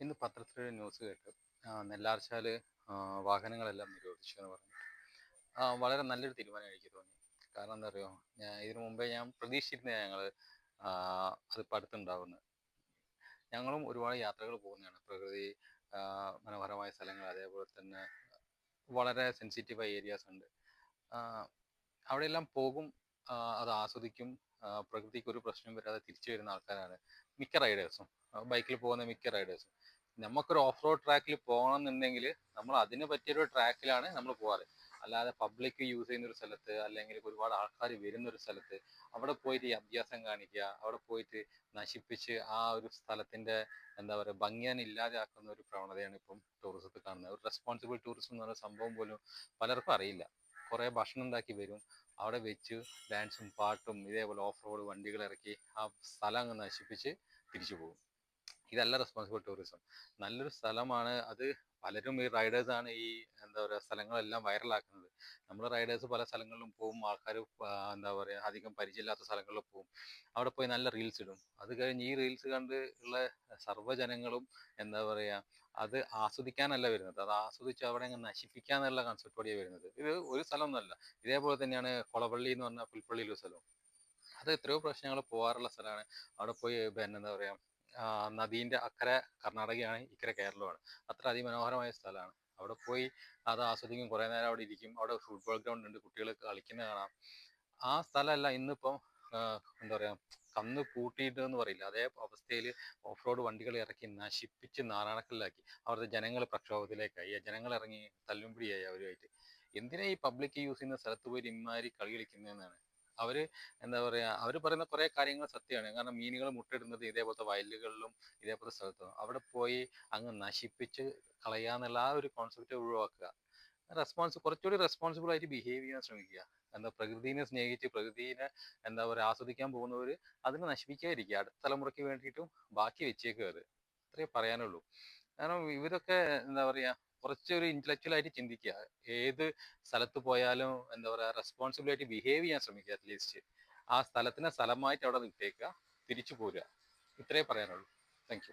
ഇന്ന് പത്രത്തിലൊരു ന്യൂസ് കേട്ടു. നെല്ലാർച്ചാൽ വാഹനങ്ങളെല്ലാം നിരോധിച്ചു എന്ന് പറഞ്ഞു വളരെ നല്ലൊരു തീരുമാനം എനിക്ക് തോന്നി. കാരണം എന്താ അറിയോ? ഞാൻ ഇതിനു മുമ്പേ ഞാൻ പ്രതീക്ഷിച്ചിരുന്ന ഞങ്ങൾ അതിപ്പോൾ അടുത്തുണ്ടാവുന്നത് ഞങ്ങളും ഒരുപാട് യാത്രകൾ പോകുന്നതാണ്. പ്രകൃതി മനോഹരമായ സ്ഥലങ്ങൾ അതേപോലെ തന്നെ വളരെ സെൻസിറ്റീവായ ഏരിയാസ് ഉണ്ട്. അവിടെയെല്ലാം പോകും അത് ആസ്വദിക്കും പ്രകൃതിക്ക് ഒരു പ്രശ്നം വരാതെ തിരിച്ചു വരുന്ന ആൾക്കാരാണ് മിക്ക റൈഡേഴ്സും. ബൈക്കിൽ പോകുന്ന മിക്ക റൈഡേഴ്സും. നമുക്കൊരു ഓഫ് റോഡ് ട്രാക്കിൽ പോകണം എന്നുണ്ടെങ്കിൽ നമ്മൾ അതിന് പറ്റിയൊരു ട്രാക്കിലാണ് നമ്മൾ പോകാറ് അല്ലാതെ പബ്ലിക് യൂസ് ചെയ്യുന്ന ഒരു സ്ഥലത്ത് അല്ലെങ്കിൽ ഒരുപാട് ആൾക്കാർ വരുന്ന ഒരു സ്ഥലത്ത് അവിടെ പോയിട്ട് ഈ അഭ്യാസം കാണിക്കുക അവിടെ പോയിട്ട് നശിപ്പിച്ച് ആ ഒരു സ്ഥലത്തിന്റെ എന്താ പറയുക ഭംഗി തന്നെ ഇല്ലാതെയാക്കുന്ന ഒരു പ്രവണതയാണ് ഇപ്പം ടൂറിസത്തിൽ കാണുന്നത്. ഒരു റെസ്പോൺസിബിൾ ടൂറിസം എന്ന് പറയുന്ന സംഭവം പോലും പലർക്കും അറിയില്ല. കുറേ ഭക്ഷണം ഉണ്ടാക്കി വരും. അവിടെ വെച്ച് ഡാൻസും പാട്ടും ഇതേപോലെ ഓഫ് റോഡ് വണ്ടികൾ ഇറക്കി ആ സ്ഥലം അങ്ങ് നശിപ്പിച്ച് തിരിച്ചു പോകും. ഇതല്ല റെസ്പോൺസിബിൾ ടൂറിസം നല്ലൊരു സ്ഥലമാണ്. അത് പലരും ഈ റൈഡേഴ്സ് ആണ് ഈ എന്താ പറയുക സ്ഥലങ്ങളെല്ലാം വൈറലാക്കുന്നത് നമ്മൾ റൈഡേഴ്സ് പല സ്ഥലങ്ങളിലും പോകും ആൾക്കാർ എന്താ പറയുക അധികം പരിചയമില്ലാത്ത സ്ഥലങ്ങളിൽ പോകും അവിടെ പോയി നല്ല റീൽസ് ഇടും. അത് കഴിഞ്ഞ് ഈ റീൽസ് കണ്ട് ഉള്ള സർവജനങ്ങളും എന്താ പറയുക അത് ആസ്വദിക്കാനല്ല വരുന്നത്. അത് ആസ്വദിച്ച് അവിടെ അങ്ങ് നശിപ്പിക്കാന്നുള്ള കൺസെപ്റ്റോടെയാണ് വരുന്നത്. ഇത് ഒരു സ്ഥലമൊന്നുമല്ല. ഇതേപോലെ തന്നെയാണ് കൊളവള്ളി എന്ന് പറഞ്ഞ പുൽപ്പള്ളിയിലെ സ്ഥലം അത് എത്രയോ പ്രശ്നങ്ങൾ പോകാറുള്ള സ്ഥലമാണ്. അവിടെ പോയി പിന്നെ എന്താ പറയുക നദീന്റെ അക്കരെ കർണാടകയാണ് ഇക്കരെ കേരളമാണ് അത്ര അതിമനോഹരമായ സ്ഥലമാണ്. അവിടെ പോയി അത് ആസ്വദിക്കും. കുറേ നേരം അവിടെ ഇരിക്കും. അവിടെ ഫുട്ബോൾ ഗ്രൗണ്ട് ഉണ്ട്. കുട്ടികൾ കളിക്കുന്ന കാണാം. ആ സ്ഥലമല്ല ഇന്നിപ്പം എന്താ പറയുക കന്ന് പൂട്ടിയിട്ട് എന്ന് പറയില്ല. അതേ അവസ്ഥയിൽ ഓഫ് റോഡ് വണ്ടികൾ ഇറക്കി നശിപ്പിച്ച് നാരായണക്കല്ലാക്കി അവിടുത്തെ ജനങ്ങൾ പ്രക്ഷോഭത്തിലേക്കായി. ജനങ്ങൾ ഇറങ്ങി തല്ലുംപിടിയായി അവരുമായിട്ട്. എന്തിനാ ഈ പബ്ലിക് യൂസ് ചെയ്യുന്ന സ്ഥലത്ത് പോയി ഇമ്മാരി കളി കളിക്കുന്നതെന്നാണ്? അവർ എന്താ പറയാ അവർ പറയുന്ന കുറെ കാര്യങ്ങൾ സത്യമാണ്. കാരണം മീനുകൾ മുട്ടയിടുന്നത് ഇതേപോലത്തെ വയലുകളിലും ഇതേപോലത്തെ സ്ഥലത്തും. അവിടെ പോയി അങ്ങ് നശിപ്പിച്ച് കളയാന്നുള്ള ആ ഒരു കോൺസെപ്റ്റ് ഒഴിവാക്കുക. റെസ്പോൺസ് കുറച്ചുകൂടി റെസ്പോൺസിബിൾ ആയിട്ട് ബിഹേവ് ചെയ്യാൻ ശ്രമിക്കുക. എന്താ പ്രകൃതിനെ സ്നേഹിച്ച് പ്രകൃതിനെ എന്താ പറയുക ആസ്വദിക്കാൻ പോകുന്നവർ അതിനെ നശിപ്പിക്കാതിരിക്കുക. അടുത്ത തലമുറയ്ക്ക് വേണ്ടിയിട്ടും ബാക്കി വെച്ചേക്കുക അത് അത്രേ പറയാനുള്ളൂ. കാരണം ഇവരൊക്കെ എന്താ പറയാ കുറച്ചൊരു ഇന്റലക്ച്വൽ ആയിട്ട് ചിന്തിക്കുക. ഏത് സ്ഥലത്ത് പോയാലും എന്താ പറയാ റെസ്പോൺസിബിൾ ആയിട്ട് ബിഹേവ് ചെയ്യാൻ ശ്രമിക്കുക അറ്റ്ലീസ്റ്റ് ആ സ്ഥലത്തിനെ സ്ഥലമായിട്ട് അവിടെ നിട്ടേക്കുക തിരിച്ചു പോരുക. ഇത്രേ പറയാനുള്ളൂ. താങ്ക്